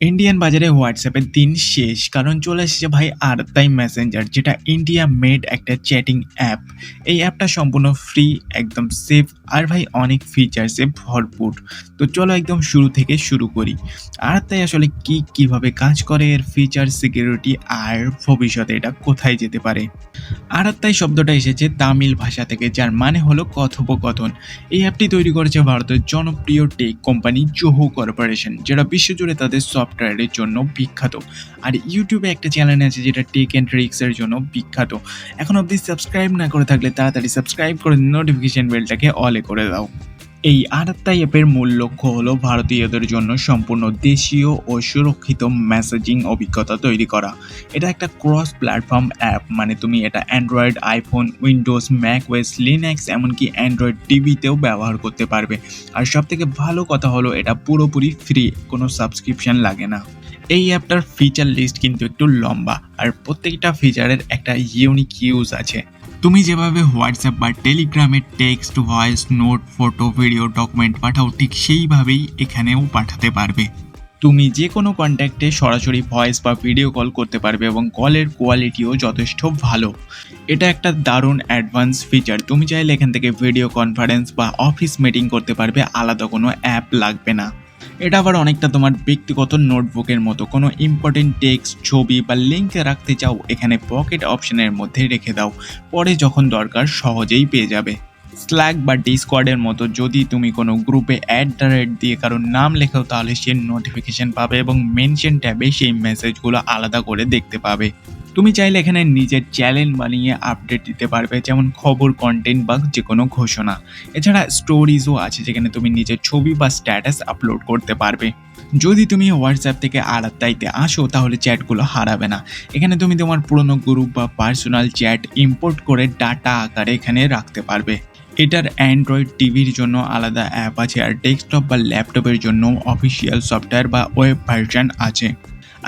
Indian বাজারে হোয়াটসঅ্যাপের দিন শেষ, কারণ চলে এসেছে ভাই আর তাই মেসেঞ্জার যেটা ইন্ডিয়া মেড একটা চ্যাটিং অ্যাপ এই অ্যাপটা সম্পূর্ণ ফ্রি একদম সেফ আর ভাই অনেক ফিচার্সে ভরপুর। তো চলো একদম শুরু থেকে শুরু করি। আরতাই আসলে কি কীভাবে কাজ করে এর ফিচার সিকিউরিটি আর ভবিষ্যতে এটা কোথায় যেতে পারে? আরাত্তাই শব্দটা এসেছে তামিল ভাষা থেকে, যার মানে হলো কথোপকথন। এই অ্যাপটি তৈরি করেছে ভারতের জনপ্রিয় টেক কোম্পানি জোহো কর্পোরেশন যেটা বিশ্বজুড়ে তাদের সফটওয়্যারের জন্য বিখ্যাত। আর ইউটিউবে একটা চ্যানেল আছে যেটা টেক অ্যান্ড ট্রিক্সের জন্য বিখ্যাত। এখন অবধি সাবস্ক্রাইব না করে থাকলে তাড়াতাড়ি সাবস্ক্রাইব করে নোটিফিকেশন বেলটাকে অলে করে দাও। এই আরাত্তা অ্যাপের মূল লক্ষ্য হলো ভারতীয়দের জন্য সম্পূর্ণ দেশীয় ও সুরক্ষিত মেসেজিং অভিজ্ঞতা তৈরি করা। এটা একটা ক্রস প্ল্যাটফর্ম অ্যাপ মানে তুমি এটা Android iPhone Windows Mac OS Linux এমনকি অ্যান্ড্রয়েড টিভিতেও ব্যবহার করতে পারবে। আর সব থেকে ভালো কথা হলো এটা পুরোপুরি ফ্রি কোনো সাবস্ক্রিপশন লাগে না। এই অ্যাপটার ফিচার লিস্ট কিন্তু একটু লম্বা, আর প্রত্যেকটা ফিচারের একটা ইউনিক ইউজ আছে। তুমি যেভাবে হোয়াটসঅ্যাপ বা টেলিগ্রামে text voice note photo video document পাঠাও, ঠিক সেইভাবেই এখানেও পাঠাতে পারবে। তুমি যে কোনো কন্ট্যাক্টে সরাসরি ভয়েস বা ভিডিও কল করতে পারবে এবং কলের কোয়ালিটিও যথেষ্ট ভালো। এটা একটা দারুণ অ্যাডভান্স ফিচার তুমি চাইলে এখান থেকে ভিডিও কনফারেন্স বা অফিস মিটিং করতে পারবে, আলাদা কোনো অ্যাপ লাগবে না। এটা আবার অনেকটা তোমার ব্যক্তিগত নোটবুকের মতো। কোনো ইম্পর্টেন্ট টেক্সট ছবি বা লিঙ্কে রাখতে চাও, এখানে পকেট অপশনের মধ্যে রেখে দাও। পরে যখন দরকার, সহজেই পেয়ে যাবে। স্ল্যাক বা ডিসকর্ডের মতো যদি তুমি কোনো গ্রুপে অ্যাট দ্য রেট দিয়ে কারোর নাম লেখাও, তাহলে সে নোটিফিকেশন পাবে এবং মেনশন ট্যাবে সেই মেসেজগুলো আলাদা করে দেখতে পাবে। তুমি চাইলে এখানে নিজের চ্যানেল বানিয়ে আপডেট দিতে পারবে, যেমন খবর কন্টেন্ট বা যে কোনো ঘোষণা। এছাড়া স্টোরিজও আছে যেখানে তুমি নিজের ছবি বা স্ট্যাটাস আপলোড করতে পারবে। যদি তুমি হোয়াটসঅ্যাপ থেকে আড়াত্তাইতে আসো, তাহলে চ্যাটগুলো হারাবে না। এখানে তুমি তোমার পুরনো গ্রুপ বা পার্সোনাল চ্যাট ইম্পোর্ট করে ডাটা আকারে এখানে রাখতে পারবে। এটার অ্যান্ড্রয়েড টিভির জন্য আলাদা অ্যাপ আছে আর ডেস্কটপ বা ল্যাপটপের জন্য অফিসিয়াল সফটওয়্যার বা ওয়েব ভার্সন আছে।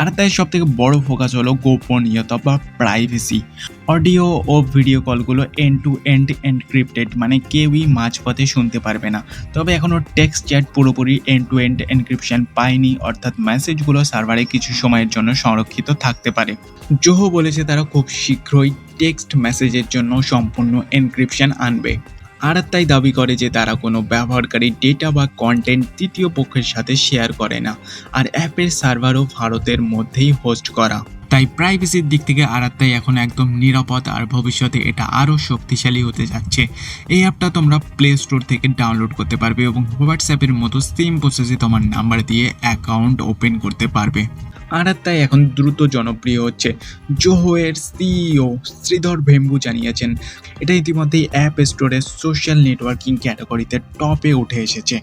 আর তাই সব থেকে বড় ফোকাস হলো গোপনীয়তা বা প্রাইভেসি অডিও ও ভিডিও কলগুলো এন্ড টু এন্ড এনক্রিপ্টেড মানে কেউই মাঝপথে শুনতে পারবে না। তবে এখনও টেক্সট চ্যাট পুরোপুরি এন্ড টু এন্ড এনক্রিপশন পায়নি, অর্থাৎ মেসেজগুলো সার্ভারে কিছু সময়ের জন্য সংরক্ষিত থাকতে পারে। জোহো বলেছে তারা খুব শীঘ্রই টেক্সট মেসেজের জন্য সম্পূর্ণ এনক্রিপশন আনবে। আর তাই দাবি করে যে তারা কোনো ব্যবহারকারী ডেটা বা কন্টেন্ট তৃতীয় পক্ষের সাথে শেয়ার করে না, আর অ্যাপের সার্ভারও ভারতের মধ্যেই হোস্ট করা। তাই প্রাইভেসির দিক থেকে আরাত্তাই এখন একদম নিরাপদ, আর ভবিষ্যতে এটা আরও শক্তিশালী হতে যাচ্ছে। এই অ্যাপটা তোমরা প্লে স্টোর থেকে ডাউনলোড করতে পারবে এবং হোয়াটসঅ্যাপের মতো সেম প্রসেসে তোমার নাম্বার দিয়ে অ্যাকাউন্ট ওপেন করতে পারবে। আরাত্তাই এখন দ্রুত জনপ্রিয় হচ্ছে। জোহোয়ের সিইও শ্রীধর ভেম্বু জানিয়েছেন, এটা ইতিমধ্যেই অ্যাপ স্টোরে সোশ্যাল নেটওয়ার্কিং ক্যাটাগরিতে টপে উঠে এসেছে।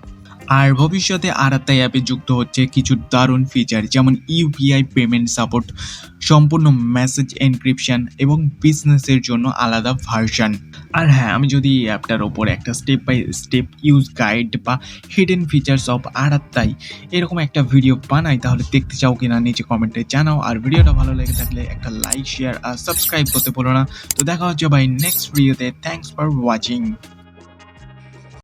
আর ভবিষ্যতে আরাত্তাই অ্যাপে যুক্ত হচ্ছে কিছু দারুণ ফিচার যেমন ইউপিআই পেমেন্ট সাপোর্ট সম্পূর্ণ মেসেজ এনক্রিপশন এবং বিজনেসের জন্য আলাদা ভার্সন আর হ্যাঁ আমি যদি এই অ্যাপটার ওপর একটা step by step use guide বা হিডেন ফিচার্স অফ আরাত্তাই এরকম একটা ভিডিও বানাই, তাহলে দেখতে চাও কিনা, নিচে কমেন্টে জানাও। আর ভিডিওটা ভালো লেগে থাকলে একটা লাইক শেয়ার আর সাবস্ক্রাইব করতে বলো না। তো দেখা হচ্ছে বাই নেক্সট ভিডিওতে থ্যাংকস ফর ওয়াচিং